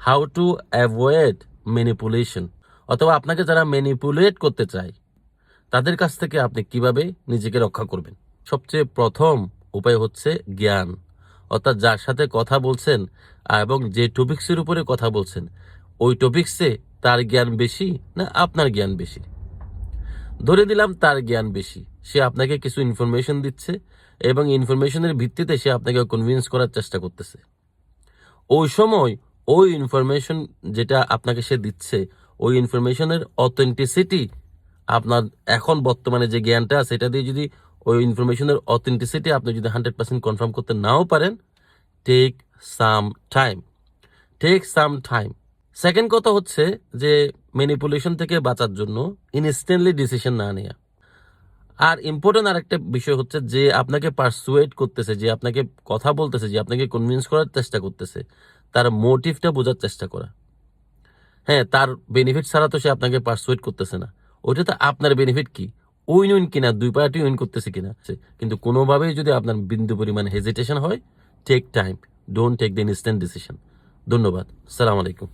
How to avoid manipulation অথবা আপনাকে যারা ম্যানিপুলেট করতে চায়, তাদের কাছ থেকে আপনি কীভাবে নিজেকে রক্ষা করবেন? সবচেয়ে প্রথম উপায় হচ্ছে জ্ঞান। অর্থাৎ যার সাথে কথা বলছেন এবং যে টপিক্সের উপরে কথা বলছেন, ওই টপিক্সে তার জ্ঞান বেশি না আপনার জ্ঞান বেশি? ধরে দিলাম তার জ্ঞান বেশি। সে আপনাকে কিছু ইনফরমেশন দিচ্ছে এবং ইনফরমেশনের ভিত্তিতে সে আপনাকে কনভিন্স করার চেষ্টা করতেছে। ওই সময় ওই ইনফরমেশন যেটা আপনাকে সে দিচ্ছে, ওই ইনফরমেশনের অথেন্টিসিটি আপনার এখন বর্তমানে যে জ্ঞানটা আছে সেটা দিয়ে যদি ওই ইনফরমেশনের অথেন্টিসিটি আপনি যদি হান্ড্রেড পার্সেন্ট কনফার্ম করতে নাও পারেন take some time take some time second কথা হচ্ছে যে ম্যানিপুলেশন থেকে বাঁচার জন্য ইনস্ট্যান্টলি ডিসিশন না নেওয়া আর ইম্পর্টেন্ট আরেকটা বিষয় হচ্ছে যে আপনাকে পারসুয়েট করতেছে, যে আপনাকে কথা বলতেছে, যে আপনাকে কনভিন্স করার চেষ্টা করতেছে, তার মোটিভটা বোঝার চেষ্টা করা। হ্যাঁ তার বেনিফিট ছাড়া তো সে আপনাকে পারসুয়েট করতেছে না। ওইটা তো আপনার বেনিফিট কি? উইন উইন কিনা? দুই পার্টি উইন করতেছে কিনা? কিন্তু কোনোভাবেই যদি আপনার বিন্দু পরিমাণ হেজিটেশন হয় take time don't take the instant decision ধন্যবাদ। সালাম আলাইকুম।